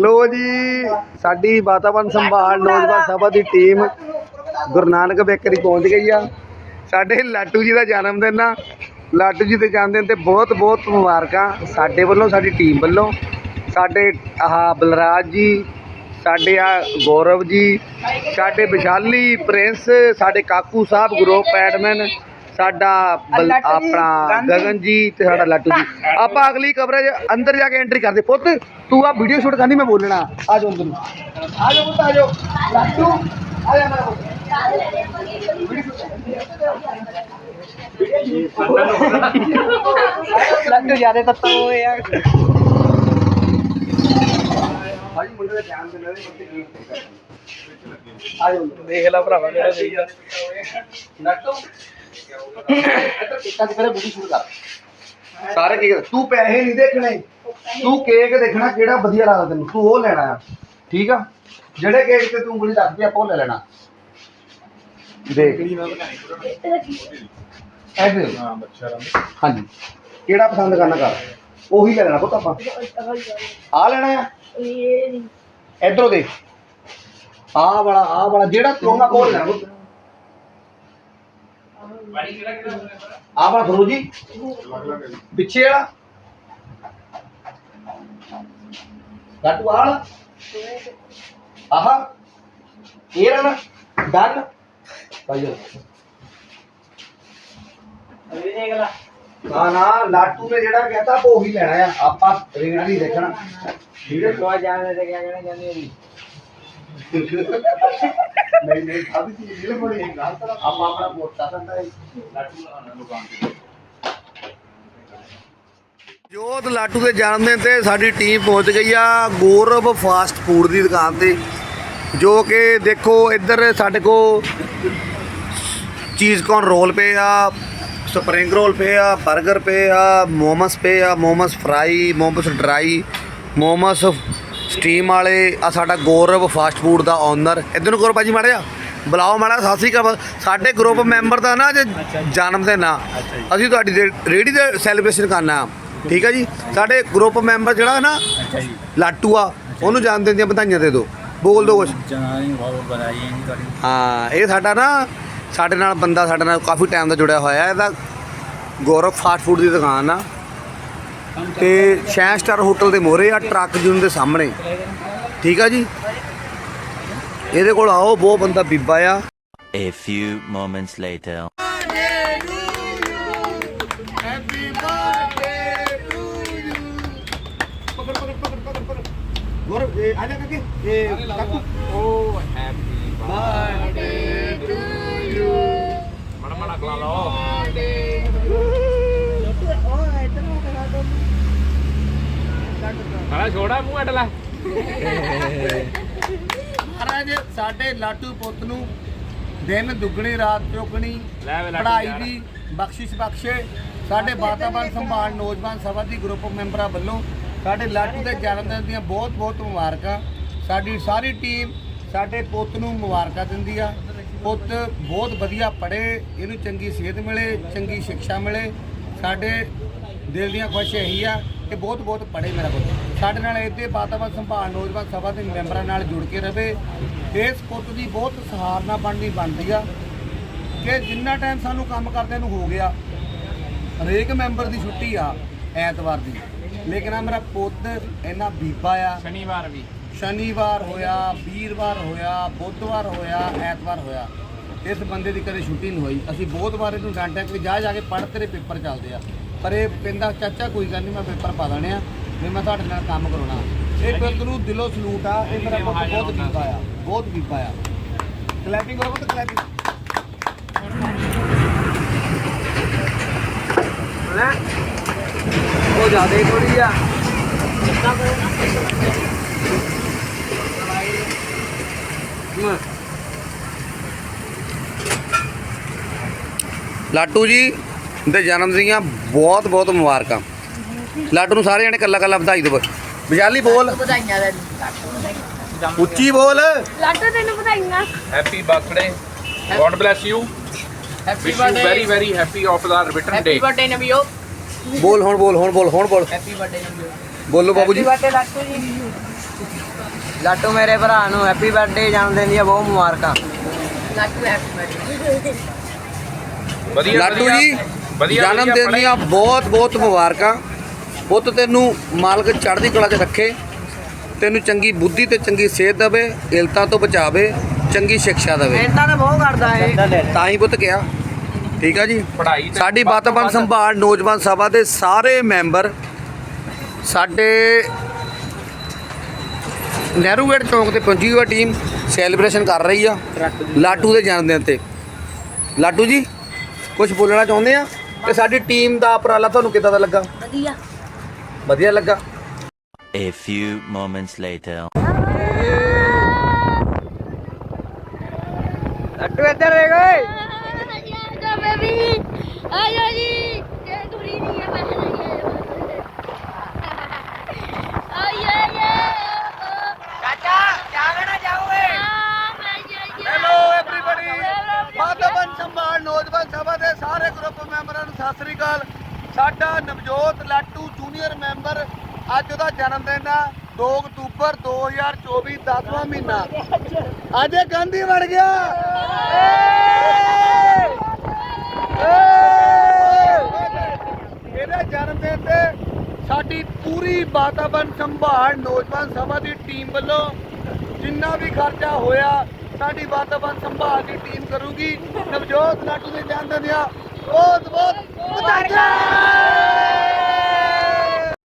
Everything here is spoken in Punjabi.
ਲੋ ਜੀ, ਸਾਡੀ ਵਾਤਾਵਰਨ ਸੰਭਾਲ, ਨੌਜਵਾਨ ਸਭਾ ਦੀ ਟੀਮ ਗੁਰੂ ਨਾਨਕ ਬੇਕਰੀ ਪਹੁੰਚ ਗਈ ਆ। ਸਾਡੇ ਲਾਟੂ ਜੀ ਦਾ ਜਨਮ ਦਿਨ ਆ। ਲਾਟੂ ਜੀ ਦੇ ਜਨਮ ਦਿਨ ਤੇ ਬਹੁਤ ਬਹੁਤ ਮੁਬਾਰਕਾਂ ਸਾਡੇ ਵੱਲੋਂ, ਸਾਡੀ ਟੀਮ ਵੱਲੋਂ। ਸਾਡੇ ਆਹ ਬਲਰਾਜ ਜੀ, ਸਾਡੇ ਆ ਗੌਰਵ ਜੀ, ਸਾਡੇ ਵਿਸ਼ਾਲੀ ਪ੍ਰਿੰਸ, ਸਾਡੇ ਕਾਕੂ ਸਾਹਿਬ ਗਰੁੱਪ ਪੈਡਮੈਨ ਸਾਡਾ ਬਲ- ਆਪਣਾ ਗਗਨ ਜੀ ਤੇ ਸਾਡਾ ਲਾਟੂ ਜੀ। ਆਪਾਂ ਅਗਲੀ ਕਵਰੇਜ ਅੰਦਰ ਜਾ ਕੇ ਐਂਟਰੀ ਕਰਦੇ। ਪੁੱਤ ਤੂੰ ਆ ਵੀਡੀਓ ਸ਼ੂਟ ਕਰਨੀ ਮੈਂ ਬੋਲਣਾ। ਆ ਜਾਓ ਅੰਦਰ ਨੂੰ। ਆ ਜਾਓ ਪੁੱਤ ਆ ਜਾਓ। ਲਾਟੂ ਆ ਜਾ ਮੇਰਾ ਪੁੱਤ ਲੱਡੂ ਜ਼ਿਆਦਾ ਤੱਤਾ ਹੋਏ ਆ। ਭਾਜੀ ਮੁੰਡੇ ਦਾ ਧਿਆਨ ਦੇ ਨਾਲ ਬੱਚੇ ਕੀ ਆ ਜਾਓ। ਅੰਦਰ। ਦੇਖ ਲੈ ਭਰਾਵਾ ਕਿਹੜਾ ਦੇਈਦਾ ਲਾਟੂ। ਇੱਧਰ ਦੀ ਪਹਿਲੇ ਸ਼ੂਟ ਕਰ ਸਾਰੇ ਕੀ ਕਰ- ਤੂੰ ਪੈਸੇ ਨਹੀਂ ਦੇਖਣੇ। ਤੂੰ ਕੇਕ ਦੇਖਣਾ ਕਿਹੜਾ ਵਧੀਆ ਲੱਗਦਾ ਤੈਨੂੰ। ਤੂੰ ਉਹ ਲੈਣਾ ਆ। ਠੀਕ ਆ? ਜਿਹੜੇ ਕੇਕ ਤੇ ਤੂੰ ਉਂਗਲੀ ਰੱਖਦੀ ਆਪਾਂ ਉਹ ਲੈ ਲੈਣਾ। ਦੇਖ। ਐਸੇ ਹਾਂ ਬੱਚਾ ਹਾਂਜੀ। ਕਿਹੜਾ ਪਸੰਦ ਕਰਨਾ ਕਰ? ਉਹੀ ਲੈ ਲੈਣਾ ਪੁੱਤ ਆਪਾਂ। ਆ ਲੈਣਾ ਆ। ਇਧਰੋਂ ਦੇਖ। ਆ ਵਾਲਾ ਆ ਵਾਲਾ ਜਿਹੜਾ ਤੂੰ ਨਾ ਕੋਲ ਲੈਣਾ ਪੁੱਤ। ਆਹ ਵਾਲਾ ਫਰੂਜੀ ਪਿੱਛੇ ਵਾਲਾ। ਗੱਟੂ ਵਾਲਾ। ਆਹਾ। ਇਹ ਰਣਾ ਡਨ। ਭਾਈਓ ਅਰੇ ਦੇਖ ਲੈ ਨਾ ਨਾ, ਲਾਟੂ ਨੇ ਜਿਹੜਾ ਕਹਤਾ ਆਪਾਂ ਉਹੀ ਲੈਣਾ ਆ। ਆਪਾਂ ਰੇਟ ਨਹੀਂ ਦੇਖਣਾ। ਠੀਕ ਹੈ ਲੋ ਤੇ ਕਿਆ ਕਹਿਣਾ ਚਾਹੁੰਦੇ ਜੀ ਨਹੀਂ ਨਹੀਂ ਸਾਡੀ ਚੀਜ਼ ਨਹੀਂ ਬੜੀ ਗੱਲ ਤਾਂ ਆਪਾਂ ਆਪਣਾ ਮੋਟਾ ਸੰਦਾ ਹੈ ਲਾਟੂ ਆਣਾ ਦੁਕਾਨ ਤੇ। ਜੋਤ, ਲਾਟੂ ਦੇ ਜਨਮ ਦਿਨ ਤੇ ਸਾਡੀ ਟੀਮ ਪਹੁੰਚ ਗਈ ਆ ਗੌਰਵ ਫਾਸਟ ਫੂਡ ਦੀ ਦੁਕਾਨ ਤੇ, ਜੋ ਕਿ ਦੇਖੋ ਇੱਧਰ ਸਾਡੇ ਕੋ ਚੀਜ਼ ਕੌਨ ਰੋਲ ਪਏ ਆ, ਸਪਰਿੰਗ ਰੋਲ ਪਏ ਆ 버ਗਰ ਪਏ ਆ, ਮੋਮਸ ਪਏ ਆ, momos fry, momos dry, momos steam ਵਾਲੇ ਆ ਸਾਡਾ ਗੌਰਵ ਫਾਸਟ ਫੂਡ ਦਾ ਓਨਰ ਇੱਧਰ ਨੂੰ ਗੌਰਵ ਭਾਜੀ ਮਾੜਿਆ ਬੁਲਾਓ ਮਾੜਾ ਸਤਿ ਸ਼੍ਰੀ ਅਕਾਲ। ਸਾਡੇ ਗਰੁੱਪ ਮੈਂਬਰ ਦਾ ਨਾ ਅੱਜ ਜਨਮ ਦਿਨ ਆ। ਅਸੀਂ ਤੁਹਾਡੀ ਰੇੜੀ ਦੇ ਸੈਲੀਬ੍ਰੇਸ਼ਨ ਕਰਨਾ। ਆ ਠੀਕ ਆ ਜੀ? ਸਾਡੇ ਗਰੁੱਪ ਮੈਂਬਰ ਜਿਹੜਾ ਨਾ, ਲਾਟੂ ਆ, ਉਹਨੂੰ ਜਨਮ ਦਿਨ ਦੀਆਂ ਵਧਾਈਆਂ ਦੇ ਦਿਓ ਬੋਲ ਦਿਓ ਕੁਛ। ਹਾਂ, ਇਹ ਸਾਡਾ ਨਾ, ਸਾਡੇ ਨਾਲ ਬੰਦਾ ਸਾਡੇ ਨਾਲ ਕਾਫੀ ਟਾਈਮ ਦਾ ਜੁੜਿਆ ਹੋਇਆ ਇਹਦਾ ਗੌਰਵ ਫਾਸਟ ਫੂਡ ਦੀ ਦੁਕਾਨ ਆ। ਤੇ ਸ਼ੈਨ ਸਟਾਰ ਹੋਟਲ ਦੇ ਮੋਹਰੇ ਆ ਟਰੱਕ ਜੂਨ ਦੇ ਸਾਹਮਣੇ। ਠੀਕ ਆ ਜੀ? ਇਹਦੇ ਕੋਲ ਆਓ ਬਹੁਤ ਬੰਦਾ ਬੀਬਾ ਆ। A few moments later. ਗੌਰਵ ਇਹ ਆ ਜਾ ਕੇ ਇਹ ਕਾਕੂ। ਓ ਹੈਪੀ ਬਰਥਡੇ ਟੂ ਯੂ ਮੜਾ ਮੜਾ ਖਲਾ ਲਓ ਸਾਲਾ ਛੋੜਾ ਮੂੰਹ ਅਟਲਾ ਮਹਾਰਾਜ ਸਾਡੇ ਲਾਟੂ ਪੁੱਤ ਨੂੰ ਦਿਨ ਦੁੱਗਣੀ ਰਾਤ ਚੌਗਣੀ ਲੈ ਵੇ ਲਾਟੂ ਪੜ੍ਹਾਈ ਯਾਰ। ਦੀ ਬਖਸ਼ਿਸ਼ ਬਖਸ਼ੇ ਸਾਡੇ ਵਾਤਾਵਰਨ ਸੰਭਾਲ ਨੌਜਵਾਨ ਸਭਾ ਦੀ ਗਰੁੱਪ ਮੈਂਬਰਾਂ ਵੱਲੋਂ ਸਾਡੇ ਲਾਟੂ ਦੇ ਜਨਮ ਦਿਨ ਦੀਆਂ ਬਹੁਤ ਬਹੁਤ ਮੁਬਾਰਕਾਂ। ਸਾਡੀ ਸਾਰੀ ਟੀਮ ਸਾਡੇ ਪੁੱਤ ਨੂੰ ਮੁਬਾਰਕਾਂ ਦਿੰਦੀ ਆ। ਪੁੱਤ ਬਹੁਤ ਵਧੀਆ ਪੜ੍ਹੇ ਇਹਨੂੰ ਚੰਗੀ ਸਿਹਤ ਮਿਲੇ ਚੰਗੀ ਸਿੱਖਿਆ ਮਿਲੇ। ਸਾਡੇ ਦਿਲ ਦੀਆਂ ਖੁਆਇਸ਼ਾਂ ਇਹੀ ਆ। ਕਿ ਬਹੁਤ ਬਹੁਤ ਪੜ੍ਹੇ ਮੇਰਾ ਪੁੱਤ। ਸਾਡੇ ਨਾਲ ਇੱਥੇ ਵਾਤਾਵਰਨ ਸੰਭਾਲ ਨੌਜਵਾਨ ਸਭਾ ਦੇ ਮੈਂਬਰਾਂ ਨਾਲ ਜੁੜ ਕੇ ਰਵੇ। ਇਸ ਪੁੱਤ ਦੀ ਬਹੁਤ ਸਹਾਰਨਾ ਬਣਨੀ ਬਣਦੀ ਆ ਕਿ ਜਿੰਨਾ ਟਾਈਮ ਸਾਨੂੰ ਕੰਮ ਕਰਦਿਆਂ ਨੂੰ ਹੋ ਗਿਆ ਹਰੇਕ ਮੈਂਬਰ ਦੀ ਛੁੱਟੀ ਆ ਐਤਵਾਰ ਦੀ। ਲੇਕਿਨ ਆ ਮੇਰਾ ਪੁੱਤ ਇੰਨਾ ਬੀਬਾ ਆ। ਸ਼ਨੀਵਾਰ ਵੀ। ਸ਼ਨੀਵਾਰ ਹੋਇਆ ਵੀਰਵਾਰ ਹੋਇਆ ਬੁੱਧਵਾਰ ਹੋਇਆ ਐਤਵਾਰ ਹੋਇਆ। ਇਸ ਬੰਦੇ ਦੀ ਕਦੇ ਛੁੱਟੀ ਨਹੀਂ ਹੋਈ। ਅਸੀਂ ਬਹੁਤ ਵਾਰ ਇਹਨੂੰ ਡਾਂਟਿਆ ਕਿ ਜਾ ਜਾ ਕੇ ਪੜ੍ਹ ਤੇਰੇ ਪੇਪਰ ਚੱਲਦੇ ਆ। ਪਰ ਇਹ ਕਹਿੰਦਾ ਚਾਚਾ ਕੋਈ ਗੱਲ ਨਹੀਂ ਮੈਂ ਪੇਪਰ ਪਾ ਦੇਣੇ ਆ। ਵੀ ਮੈਂ ਤੁਹਾਡੇ ਨਾਲ ਕੰਮ ਕਰਾਉਣਾ। ਇਹ ਪੁੱਤ ਨੂੰ ਦਿਲੋਂ ਸਲੂਟ ਆ ਇਹ ਮੇਰਾ ਪੁੱਤ ਬਹੁਤ ਬੀਬਾ ਆ ਬਹੁਤ ਬੀਬਾ ਆ। ਕਲੈਪਿੰਗ ਕਰੋ ਪੁੱਤ ਕਲੈਪਿੰਗ ਉਹ ਜ਼ਿਆਦਾ ਥੋੜੀ ਆ। ਲਾਟੂ ਜੀ। ਦੇ ਜਨਮ ਦੀਆਂ ਬਹੁਤ ਬਹੁਤ ਮੁਬਾਰਕਾਂ। ਲਾਟੂ ਨੂੰ ਸਾਰੇ ਜਣੇ ਕੱਲਾ ਕੱਲਾ ਵਧਾਈ ਦਿਓ। ਵਿਚਾਲੀ ਬੋਲ। ਵਧਾਈਆਂ ਲੈ ਉੱਚੀ ਬੋਲ। ਲਾਟੋ ਤੈਨੂੰ ਵਧਾਈਆਂ। Happy birthday god bless you happy you very very happy of the return day happy birthday ਨਵੀਓ ਬੋਲ ਹੁਣ ਬੋਲ ਹੁਣ ਬੋਲ ਹੁਣ ਬੋਲ। ਹੈਪੀ ਬਰਥਡੇ ਨਵੀਓ ਬੋਲੋ ਬਾਬੂ ਜੀ। ਬਰਥਡੇ ਲਾਟੂ ਜੀ। ਲਾਟੂ ਮੇਰੇ ਭਰਾ ਨੂੰ ਹੈਪੀ ਬਰਥਡੇ ਜਨਮਦਿਨ ਦੀਆਂ ਬਹੁਤ ਮੁਬਾਰਕਾਂ। ਵਧੀਆ ਲਾਟੂ ਵਧੀਆ। ਜੀ। ਵਧੀਆ ਜਨਮ ਦਿਨ। ਦੀਆਂ ਬਹੁਤ ਬਹੁਤ ਮੁਬਾਰਕਾਂ। ਪੁੱਤ ਤੈਨੂੰ ਮਾਲਕ ਚੜ੍ਹਦੀ ਕਲਾ 'ਚ ਰੱਖੇ। ਤੈਨੂੰ ਚੰਗੀ ਬੁੱਧੀ ਤੇ ਚੰਗੀ ਸਿਹਤ ਦੇਵੇ ਇਲਤਾਂ ਤੋਂ ਬਚਾਵੇ ਚੰਗੀ ਸਿੱਖਿਆ ਦੇਵੇ। ਮਿਹਨਤਾਂ ਤਾਂ ਬਹੁਤ ਕਰਦਾ ਇਹ ਤਾਂ ਹੀ ਪੁੱਤ ਕਿਹਾ। ਠੀਕ ਆ ਜੀ? ਪੜ੍ਹਾਈ ਸਾਡੀ ਵਾਤਾਵਰਣ ਵੱਧ- ਸੰਭਾਲ ਨੌਜਵਾਨ ਸਭਾ ਦੇ ਸਾਰੇ ਮੈਂਬਰ ਸਾਡੇ ਨਹਿਰੂ ਗੇਟ ਚੌਂਕ ਤੇ ਪਹੁੰਚੀ ਹੋਈ ਟੀਮ। ਸੈਲੀਬ੍ਰੇਸ਼ਨ ਕਰ ਰਹੀ ਆ। ਲਾਟੂ ਦੇ ਜਨਮ ਦਿਨ ਤੇ। ਲਾਟੂ ਜੀ ਕੁਝ ਬੋਲਣਾ ਚਾਹੁੰਦੇ ਆ? ਤੇ ਸਾਡੀ ਟੀਮ ਦਾ ਉਪਰਾਲਾ ਤੁਹਾਨੂੰ ਕਿੱਦਾਂ ਦਾ ਲੱਗਾ? ਵਧੀਆ। ਵਧੀਆ ਲੱਗਾ। A few moments later. ਲੱਟੂ ਇੱਧਰ ਦੇਖ ਓਏ। ਬੇਬੀ ਜੀ ਇਹ ਕੁੜੀ ਨਹੀਂ ਹੈ ਮੈਂ ਆਇਆ ਆਇਆ ਚਾਚਾ ਜਾਗਣਾ ਜਾਓਗੇ ਹੈਲੋ ਐਵਰੀਬਾਡੀ ਵਾਤਾਵਰਣ ਸੰਭਾਲ ਸਭਾ ਦੇ ਸਾਰੇ ਗਰੁੱਪ ਮੈਂਬਰਾਂ ਨੂੰ ਸਤਿ ਸ੍ਰੀ ਅਕਾਲ। ਸਾਡਾ ਨਵਜੋਤ ਲਾਟੂ ਜੂਨੀਅਰ ਮੈਂਬਰ ਅੱਜ ਉਹਦਾ ਜਨਮ ਦਿਨ ਆ 2 ਅਕਤੂਬਰ 2024 10ਵਾਂ ਮਹੀਨਾ। ਅੱਜ ਇਹ ਗਾਂਧੀ ਬਣ ਗਿਆ। ਇਹਦੇ ਜਨਮ ਦਿਨ ਤੇ ਸਾਡੀ ਪੂਰੀ ਵਾਤਾਵਰਣ ਸੰਭਾਲ ਨੌਜਵਾਨ ਸਭਾ ਦੀ ਟੀਮ ਵੱਲੋਂ ਜਿੰਨਾ ਵੀ ਖਰਚਾ ਹੋਇਆ ਸਾਡੀ ਵਾਤਾਵਰਨ ਸੰਭਾਲ ਦੀ ਟੀਮ ਕਰੂਗੀ। ਨਵਜੋਤ ਲਾਟੂ ਦੇ ਜਾਣ ਦਿਨ ਦੀਆਂ ਬਹੁਤ ਬਹੁਤ ਵਧਾਈਆਂ!